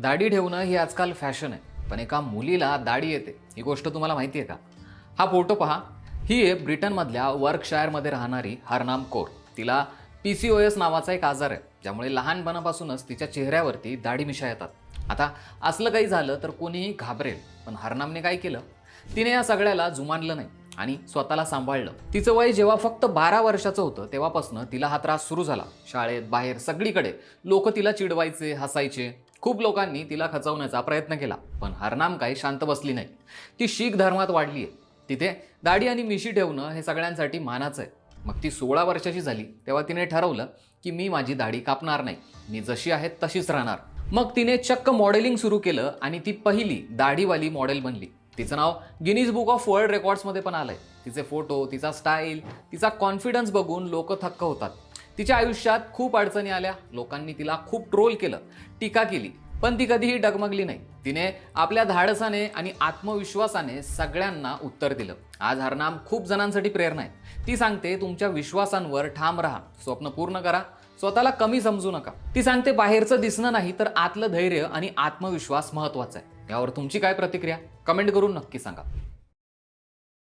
दाढी ठेवणं ही आजकाल फॅशन आहे. पण एका मुलीला दाढी येते. ही गोष्ट तुम्हाला माहिती आहे का? हा फोटो पहा. ही आहे ब्रिटनमधल्या वर्कशायरमध्ये राहणारी हरनाम कौर. तिला पी सी ओ एस नावाचा एक आजार आहे. ज्यामुळे लहानपणापासूनच तिच्या चेहऱ्यावरती दाढी मिशा येतात. आता असलं काही झालं तर कोणीही घाबरेल. पण हरनामने काय केलं? तिने या सगळ्याला जुमानलं नाही आणि स्वतःला सांभाळलं. तिचं वय जेव्हा फक्त बारा वर्षाचं होतं तेव्हापासून तिला हा त्रास सुरू झाला. शाळेत बाहेर सगळीकडे लोक तिला चिडवायचे हसायचे. खूप लोकांनी तिला खचवण्याचा प्रयत्न केला पण हरनाम काही शांत बसली नाही. ती शीख धर्मात वाढली आहे तिथे दाढी आणि मिशी ठेवणं हे सगळ्यांसाठी मानाचं आहे. मग ती सोळा वर्षाची झाली तेव्हा तिने ठरवलं की मी माझी दाढी कापणार नाही. मी जशी आहे तशीच राहणार. मग तिने चक्क मॉडेलिंग सुरू केलं आणि ती पहिली दाढीवाली मॉडेल बनली. तिचं नाव गिनीज बुक ऑफ वर्ल्ड रेकॉर्ड्समध्ये पण आलंय. तिचे फोटो तिचा स्टाईल तिचा कॉन्फिडन्स बघून लोक थक्क होतात. तिच्या आयुष्यात खूप अडचणी आल्या. लोकांनी तिला खूप ट्रोल केलं. टीका केली. पण ती कधीही डगमगली नाही. तिने आपल्या धाडसाने आणि आत्मविश्वासाने सगळ्यांना उत्तर दिलं. आज हरनाम खूप जणांसाठी प्रेरणा आहे. ती सांगते तुमच्या विश्वासांवर ठाम राहा. स्वप्न पूर्ण करा. स्वतःला कमी समजू नका. ती सांगते बाहेरचं दिसणं नाही तर आतलं धैर्य आणि आत्मविश्वास महत्त्वाचा आहे. यावर तुमची काय प्रतिक्रिया? कमेंट करून नक्की सांगा.